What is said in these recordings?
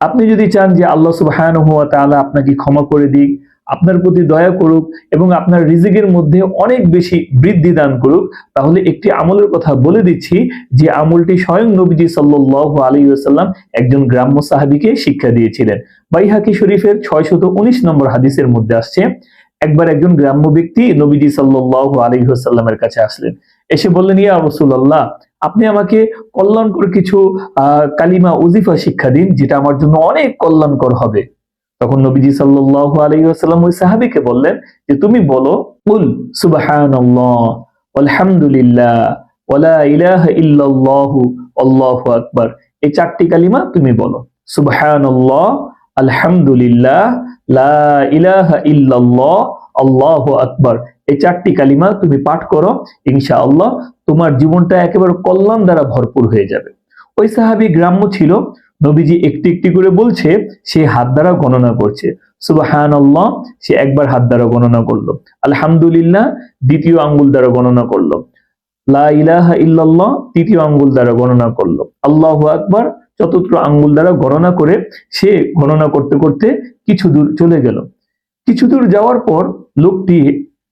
আপনি যদি চান যে আল্লাহ সুবহানাহু ওয়া তাআলা আপনাকে ক্ষমা করে দিক, আপনার প্রতি দয়া করুক এবং আপনার রিজিকের মধ্যে অনেক বেশি বৃদ্ধি দান করুক, তাহলে একটি আমলের কথা বলে দিচ্ছি যে আমলটি স্বয়ং নবীজি সাল্লাল্লাহু আলাইহি ওয়াসাল্লাম একজন গ্রাম্য সাহাবিকে শিক্ষা দিয়েছিলেন। বাইহাকি শরীফের 619 নম্বর হাদিসের মধ্যে আসছে, একবার একজন গ্রাম্য ব্যক্তি নবীজি সাল্লাল্লাহু আলাইহি ওয়াসাল্লামের কাছে আসলেন। এসে বললেন, ইয়া রাসূলুল্লাহ আপনি আমাকে কল্যাণকর কিছু কালিমা উজিফা শিক্ষা দিন, যেটা আমার জন্য অনেক কল্যাণকর হবে। তখন নবীজি আলাইহি ওই সাহাবীকে বললেন যে, তুমি বলো, কুল সুবহানাল্লাহ আলহামদুলিল্লাহ ওয়ালা ইলাহা এই চারটি কালিমা তুমি বলো। সুবহানাল্লাহ, আলহামদুলিল্লাহ, লা ইলাহা ইল্লাল্লাহ, আল্লাহু আকবার। এই চারটি কালিমা তুমি পাঠ করো, ইনশাআল্লাহ তোমার জীবনটা একেবারে কল্যাণ দ্বারা ভরপুর হয়ে যাবে। ওই সাহাবী গ্রাম্য ছিল, নবীজি একটি একটি করে বলছে, সে হাত দ্বারা গণনা করছে। সুবাহান আল্লাহ সে একবার হাত দ্বারা গণনা করল। আলহামদুলিল্লাহ, দ্বিতীয় আঙ্গুল দ্বারা গণনা করল। লা ইল্লাল্লাহ, তৃতীয় আঙ্গুল দ্বারা গণনা করল। আল্লাহু আকবার, চতুর্থ আঙ্গুল দ্বারা গণনা করে সে গণনা করতে করতে কিছু দূর চলে গেল। কিছু দূর যাওয়ার পর লোকটি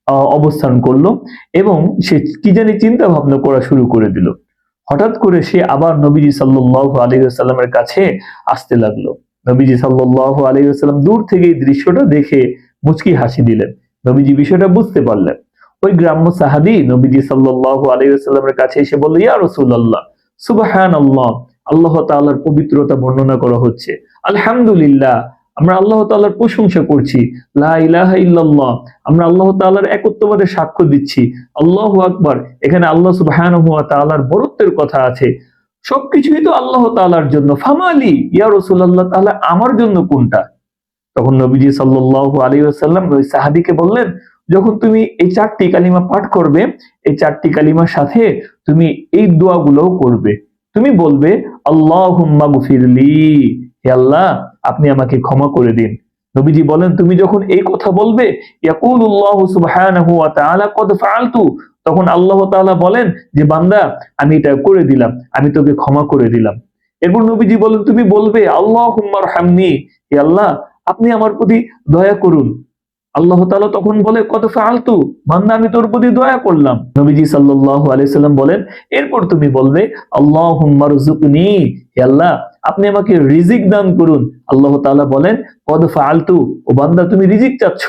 অবস্থান করল এবং সে কি জানি চিন্তা ভাবনা করা শুরু করে দিল। হঠাৎ করে সে আবার নবীজি সাল্লাল্লাহু আলাইহি কাছে আসতে লাগল। নবীজি সাল্লাল্লাহু আলাইহি দূর থেকে এই দৃশ্যটা দেখে মুচকি হাসি দিলেন। নবীজি বিষয়টা বুঝতে পারলেন। ওই গ্রাম্য সাহাবী নবীজি সাল্লাল্লাহু আলাইহি কাছে এসে বলল, ইয়া রাসূলুল্লাহ, সুবহানাল্লাহ, আল্লাহ তাআলার পবিত্রতা বর্ণনা করা হচ্ছে। আলহামদুলিল্লাহ আমরা আল্লাহ তাআলার প্রশংসা করছি। লা ইলাহা ইল্লাল্লাহ। আমরা আল্লাহ তাআলার একত্ববাদের সাক্ষ্য দিচ্ছি। আল্লাহু আকবার। এখানে আল্লাহ সুবহানাহু ওয়া তাআলার বরত্বের কথা আছে। সবকিছুই তো আল্লাহ তাআলার জন্য। ফামালি ইয়া রাসূলুল্লাহ তাআলা আমার জন্য কোনটা? তখন নবীজি সাল্লাল্লাহু আলাইহি ওয়াসাল্লাম ওই সাহাবীকে বললেন, যখন তুমি এই চারটি কালিমা পাঠ করবে, এই চারটি কালিমার সাথে তুমি এই দোয়াগুলোও করবে। তুমি বলবে, আল্লাহুম্মা গফিরলি। হে আল্লাহ আপনি আমাকে ক্ষমা করে দিন। নবীজি বলেন, তুমি যখন এই কথা বলবে তখন আল্লাহ তাআলা বলেন যে, বান্দা, আমি এটা করে দিলাম, আমি তোকে ক্ষমা করে দিলাম। এরপর নবীজি বলেন, তুমি বলবে, আল্লাহুম্মা রহামনি হে আল্লাহ, আপনি আমার প্রতি দয়া করুন। আল্লাহ তাআলা তখন বলে কত ফালতু বান্দা, আমি তোর প্রতি দয়া করলাম। নবীজি সাল্লাল্লাহু আলাইহি সাল্লাম বলেন, এরপর তুমি বলবে, আল্লাহুম্মা রযুকনি হে আল্লাহ আপনি আমাকে রিজিক দান করুন। আল্লাহ তাআলা বলেন, কদ ফালতু ও বান্দা, তুমি রিজিক চাচ্ছ।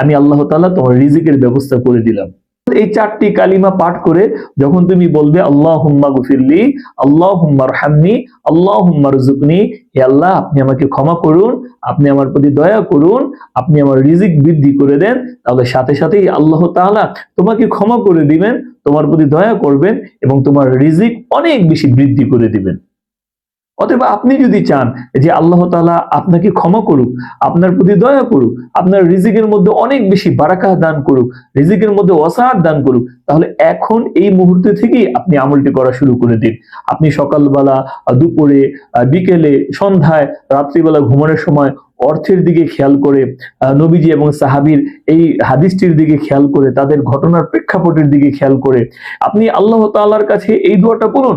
আমি আল্লাহ তাআলা তোমার রিজিকের ব্যবস্থা করে দিলাম। এই চারটি কালিমা পাঠ করে যখন তুমি বলবে আল্লাহ হুম্মা গুফিরলি আল্লাহ হুম্মার হামনি আল্লাহ হুম্মার জুকনি হে আল্লাহ, আপনি আমাকে ক্ষমা করুন, আপনি আমার প্রতি দয়া করুন, আপনি আমার রিজিক বৃদ্ধি করে দেন, তাহলে সাথে সাথেই আল্লাহ তাআলা তোমাকে ক্ষমা করে দিবেন, তোমার প্রতি দয়া করবেন এবং তোমার রিজিক অনেক বেশি বৃদ্ধি করে দিবেন। অতএব আপনি যদি চান যে আল্লাহ তালা আপনাকে ক্ষমা করুক, আপনার প্রতি দয়া করুক, আপনার রিজিকের মধ্যে অনেক বেশি বারাকা দান করুক, রিজিকের মধ্যে অসাহার দান করুক, তাহলে এখন এই মুহূর্তে থেকেই আপনি আমলটি করা শুরু করে দিন। আপনি সকালবেলা, দুপুরে বিকেলে, সন্ধ্যায়, রাত্রিবেলা ঘুমানোর সময় অর্থের দিকে খেয়াল করে নবীজি এবং সাহাবির এই হাদিসটির দিকে খেয়াল করে, তাদের ঘটনার প্রেক্ষাপটের দিকে খেয়াল করে। আপনি আল্লাহ তাআলার কাছে এই দোয়াটা পড়ুন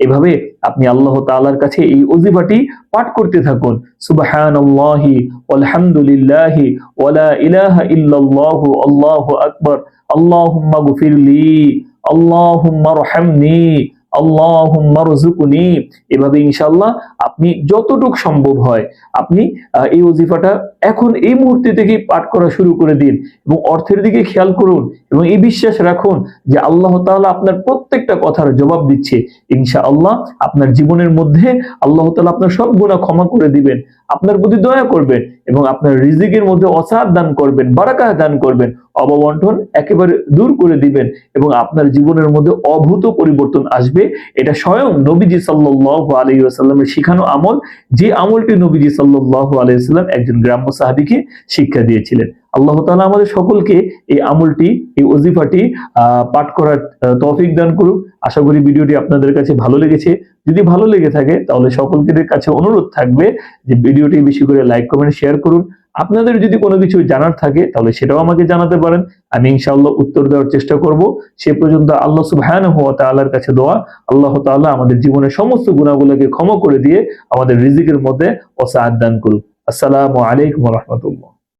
এভাবে আপনি আল্লাহ তাআলার কাছে এই ওজিফাটি পাঠ করতে থাকুন। আল্লাহুম্মা রযুকনি। এভাবে ইনশাআল্লাহ আপনি যতটুক সম্ভব হয়, আপনি এই ওজিফাটা এখন এই মুহূর্তে থেকে পাঠ করা শুরু করে দিন এবং অর্থের দিকে খেয়াল করুন এবং এই বিশ্বাস রাখুন যে আল্লাহ তাআলা আপনার প্রত্যেকটা কথার জবাব দিচ্ছে। ইনশাআল্লাহ আপনার জীবনের মধ্যে আল্লাহ তালা আপনার সব গুনাহ ক্ষমা করে দিবেন, আপনার প্রতি দয়া করবেন এবং আপনার রিজিকের মধ্যে অসার দান করবেন বারাকা দান করবেন। অববন্টন একেবারে দূর করে দিবেন এবং আপনার জীবনের মধ্যে অভূত পরিবর্তন আসবে। এটা স্বয়ং নবীজি সাল্লাল্লাহু আলাইহি ওয়াসাল্লামের শিখানো আমল। যে আমলটি নবীজি সাল্লাল্লাহু আলাইহি ওয়াসাল্লাম একজন গ্রাম্য সাহাবিকে শিক্ষা দিয়েছিলেন। আল্লাহ তাআলা আমাদের সকলকে এই আমলটি এই ওজিফাটি আহ, পাঠ করার তৌফিক দান করুক। আশা করি ভিডিওটি আপনাদের কাছে ভালো লেগেছে। যদি ভালো লেগে থাকে তাহলে সকলকে কাছে অনুরোধ থাকবে যে ভিডিওটি বেশি করে লাইক কমেন্ট শেয়ার করুন। আপনাদের যদি কোনো কিছু জানার থাকে, তাহলে সেটাও আমাকে জানাতে পারেন। আমি ইনশাআল্লাহ উত্তর দেওয়ার চেষ্টা করব। সে পর্যন্ত আল্লাহ সুবহানাহু হওয়া তাআলার কাছে দোয়া। আল্লাহ তাল্লাহ আমাদের জীবনের সমস্ত গুণাগুলোকে ক্ষমা করে দিয়ে আমাদের রিজিকের মধ্যে অসা দান করুক। আসসালামু আলাইকুম রাহমাতুল্লাহ।